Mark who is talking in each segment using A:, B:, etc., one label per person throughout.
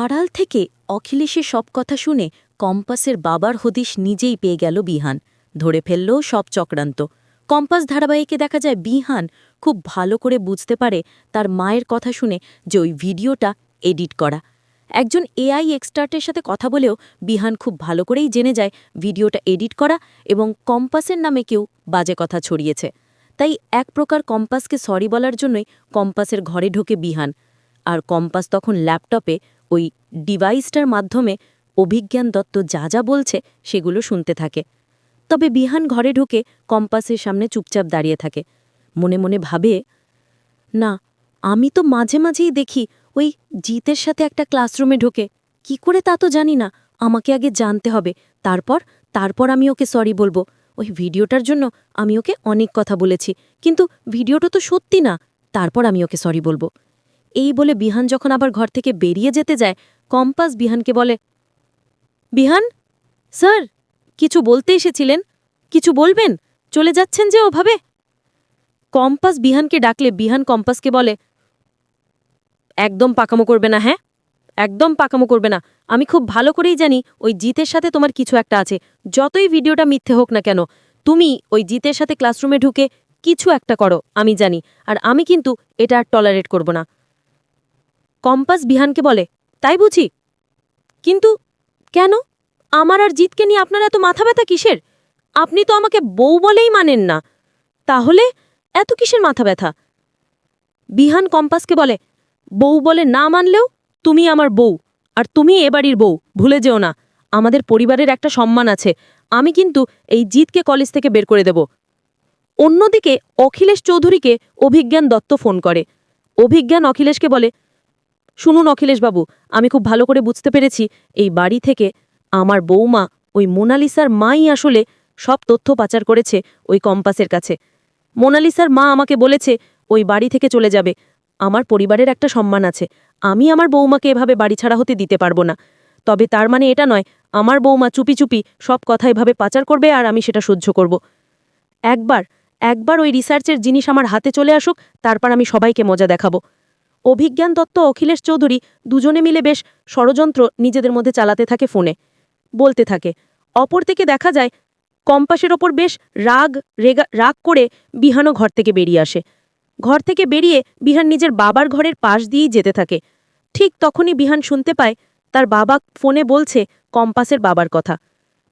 A: আড়াল থেকে অখিলেশের সব কথা শুনে কম্পাসের বাবার হদিশ নিজেই পেয়ে গেল বিহান। ধরে ফেলল সব চক্রান্ত। কম্পাস ধারাবাহিকে দেখা যায় বিহান খুব ভালো করে বুঝতে পারে তার মায়ের কথা শুনে যে ওই ভিডিওটা এডিট করা। একজন এআই এক্সটার্টের সাথে কথা বলেও বিহান খুব ভালো করেই জেনে যায় ভিডিওটা এডিট করা এবং কম্পাসের নামে কেউ বাজে কথা ছড়িয়েছে। তাই এক প্রকার কম্পাসকে সরি বলার জন্যই কম্পাসের ঘরে ঢোকে বিহান। আর কম্পাস তখন ল্যাপটপে ওই ডিভাইসটার মাধ্যমে অভিজ্ঞান দত্ত যা যা বলছে সেগুলো শুনতে থাকে। তবে বিহান ঘরে ঢুকে কম্পাসের সামনে চুপচাপ দাঁড়িয়ে থাকে। মনে মনে ভাবে, না, আমি তো মাঝে মাঝেই দেখি ওই জিতের সাথে একটা ক্লাসরুমে ঢোকে। কি করে তা তো জানি না, আমাকে আগে জানতে হবে। তারপর তারপর আমি ওকে সরি বলব। ওই ভিডিওটার জন্য আমি ওকে অনেক কথা বলেছি, কিন্তু ভিডিওটা তো সত্যি না, তারপর আমি ওকে সরি বলব। এই বলে বিহান যখন আবার ঘর থেকে বেরিয়ে যেতে যায়, কম্পাস বিহানকে বলে, বিহান, স্যার, কিছু বলতে এসেছিলেন? কিছু বলবেন? চলে যাচ্ছেন যে ওভাবে? কম্পাস বিহানকে ডাকলে বিহান কম্পাসকে বলে, একদম পাকামো করবে না হ্যাঁ? একদম পাকামো করবে না। আমি খুব ভালো করেই জানি ওই জিতের সাথে তোমার কিছু একটা আছে। যতই ভিডিওটা মিথ্যে হোক না কেন, তুমি ওই জিতের সাথে ক্লাসরুমে ঢুকে কিছু একটা করো, আমি জানি। আর আমি কিন্তু এটা আর টলারেট করব না। কম্পাস বিহানকে বলে, তাই বুঝি? কিন্তু কেন? আমার আর জিতকে নিয়ে আপনার এত মাথা ব্যথা কিসের? আপনি তো আমাকে বউ বলেই মানেন না। তাহলে এত কিসের মাথা ব্যথা? বিহান কম্পাসকে বলে, বউ বলে না মানলেও তুমি আমার বউ, আর তুমি এ বাড়ির বউ, ভুলে যেও না। আমাদের পরিবারের একটা সম্মান আছে। আমি কিন্তু এই জিতকে কলেজ থেকে বের করে দেব। অন্যদিকে অখিলেশ চৌধুরীকে অভিজ্ঞান দত্ত ফোন করে। অভিজ্ঞান অখিলেশকে বলে শুনুন, অখিলেশবাবু, আমি খুব ভালো করে বুঝতে পেরেছি, এই বাড়ি থেকে আমার বৌমা ওই মোনালিসার মাই আসলে সব তথ্য পাচার করেছে ওই কম্পাসের কাছে। মোনালিসার মা আমাকে বলেছে, ওই বাড়ি থেকে চলে যাবে। আমার পরিবারের একটা সম্মান আছে। আমি আমার বৌমাকে এভাবে বাড়ি ছাড়া হতে দিতে পারব না। তবে তার মানে এটা নয়, আমার বৌমা চুপি চুপি সব কথা এভাবে পাচার করবে আর আমি সেটা সহ্য করব। একবার একবার ওই রিসার্চের জিনিস আমার হাতে চলে আসুক, তারপর আমি সবাইকে মজা দেখাবো। অভিজ্ঞান দত্ত অখিলেশ চৌধুরী দুজনে মিলে বেশ ষড়যন্ত্র নিজেদের মধ্যে চালাতে থাকে ফোনে। বলতে থাকে অপর থেকে দেখা যায়, কম্পাসের ওপর বেশ রাগ, রেগা, রাগ করে বিহানও ঘর থেকে বেরিয়ে আসে। ঘর থেকে বেরিয়ে বিহান নিজের বাবার ঘরের পাশ দিয়েই যেতে থাকে। ঠিক তখনই বিহান শুনতে পায়, তার বাবা ফোনে বলছে কম্পাসের বাবার কথা।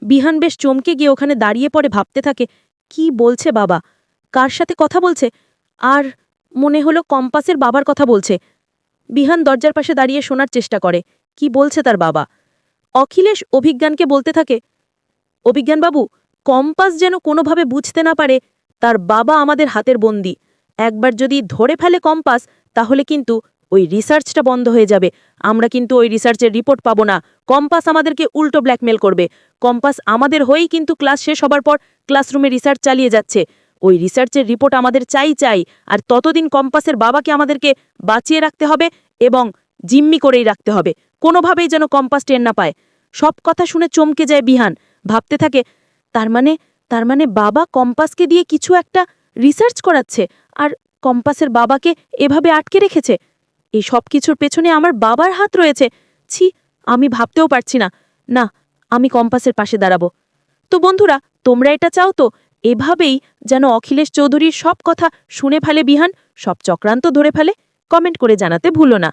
A: বিহান বেশ চমকে গিয়ে ওখানে দাঁড়িয়ে পড়ে ভাবতে থাকে, কি বলছে বাবা? কার সাথে কথা বলছে? আর মনে হলো কম্পাসের বাবার কথা বলছে। বিহান দরজার পাশে দাঁড়িয়ে শোনার চেষ্টা করে। কি বলছে তার বাবা? অখিলেশ অভিজ্ঞানকে বলতে থাকে, অভিজ্ঞানবাবু, কম্পাস যেন কোনোভাবে বুঝতে না পারে, তার বাবা আমাদের হাতের বন্দি। একবার যদি ধরে ফেলে কম্পাস, তাহলে কিন্তু ওই রিসার্চটা বন্ধ হয়ে যাবে। আমরা কিন্তু ওই রিসার্চের রিপোর্ট পাবো না। কম্পাস আমাদেরকে উল্টো ব্ল্যাকমেল করবে। কম্পাস আমাদের হয়েই কিন্তু ক্লাস শেষ হবার পর ক্লাসরুমে রিসার্চ চালিয়ে যাচ্ছে। ওই রিসার্চের রিপোর্ট আমাদের চাই চাই, আর ততদিন কম্পাসের বাবাকে আমাদেরকে বাঁচিয়ে রাখতে হবে এবং জিম্মি করেই রাখতে হবে। কোনোভাবেই যেন কম্পাস টের না পায়। সব কথা শুনে চমকে যায় বিহান। ভাবতে থাকে, তার মানে তার মানে বাবা কম্পাসকে দিয়ে কিছু একটা রিসার্চ করাচ্ছে, আর কম্পাসের বাবাকে এভাবে আটকে রেখেছে? এই সব কিছুর পেছনে আমার বাবার হাত রয়েছে। ছি, আমি ভাবতেও পারছি না। না, আমি কম্পাসের পাশে দাঁড়াবো। তো বন্ধুরা, তোমরা এটা চাও তো? এভাবেই যেন অখিলেশ চৌধুরীর সব কথা শুনে ফেলে বিহান, সব চক্রান্ত ধরে ফেলে, কমেন্ট করে জানাতে ভুলো না।